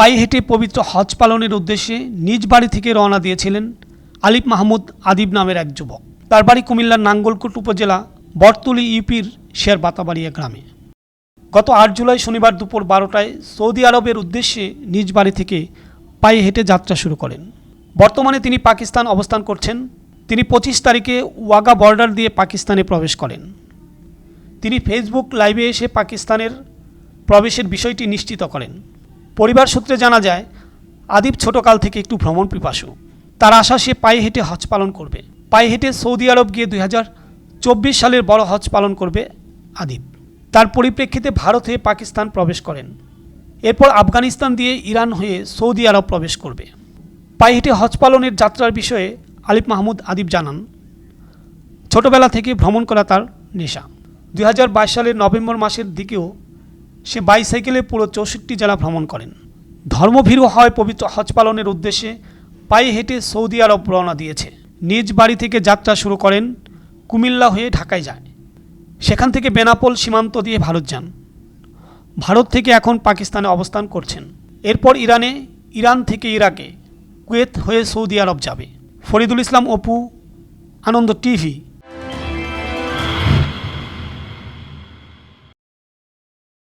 পায়ে হেঁটে পবিত্র হজ পালনের উদ্দেশ্যে নিজ বাড়ি থেকে রওনা দিয়েছিলেন আলিফ মাহমুদ আদিব নামের এক যুবক। তার বাড়ি কুমিল্লার নাঙ্গলকোট উপজেলা, বটতলি ইউপির শের বাতাবাড়িয়া গ্রামে। গত আট জুলাই শনিবার দুপুর বারোটায় সৌদি আরবের উদ্দেশ্যে নিজ বাড়ি থেকে পায়ে হেঁটে যাত্রা শুরু করেন। বর্তমানে তিনি পাকিস্তান অবস্থান করছেন। তিনি পঁচিশ তারিখে ওয়াগা বর্ডার দিয়ে পাকিস্তানে প্রবেশ করেন। তিনি ফেসবুক লাইভে এসে পাকিস্তানের প্রবেশের বিষয়টি নিশ্চিত করেন। পরিবার সূত্রে জানা যায়, আদিব ছোটকাল থেকে একটু ভ্রমণ পিপাসু। তার আশা, সে পায়ে হেঁটে হজ পালন করবে। পায়ে হেঁটে সৌদি আরব গিয়ে দুই সালের বড় হজ পালন করবে আদিব। তার পরিপ্রেক্ষিতে ভারত হয়ে পাকিস্তান প্রবেশ করেন। এরপর আফগানিস্তান দিয়ে ইরান হয়ে সৌদি আরব প্রবেশ করবে। পায়ে হেঁটে হজ পালনের যাত্রার বিষয়ে আলিফ মাহমুদ আদিব জানান, ছোটবেলা থেকে ভ্রমণ করা তার নেশা। দুই হাজার বাইশ সালের নভেম্বর মাসের দিকেও সে বাইসাইকেলে পুরো চৌষট্টি জেলা ভ্রমণ করেন। ধর্মভীরু হয় পবিত্র হজ পালনের উদ্দেশ্যে পায়ে হেঁটে সৌদি আরব রওনা দিয়েছে। নিজ বাড়ি থেকে যাত্রা শুরু করেন, কুমিল্লা হয়ে ঢাকায় যায়। সেখান থেকে বেনাপোল সীমান্ত দিয়ে ভারত যান। ভারত থেকে এখন পাকিস্তানে অবস্থান করছেন। এরপর ইরানে, ইরান থেকে ইরাকে, কুয়েত হয়ে সৌদি আরব যাবে। ফরিদুল ইসলাম, অপু, আনন্দ টিভি।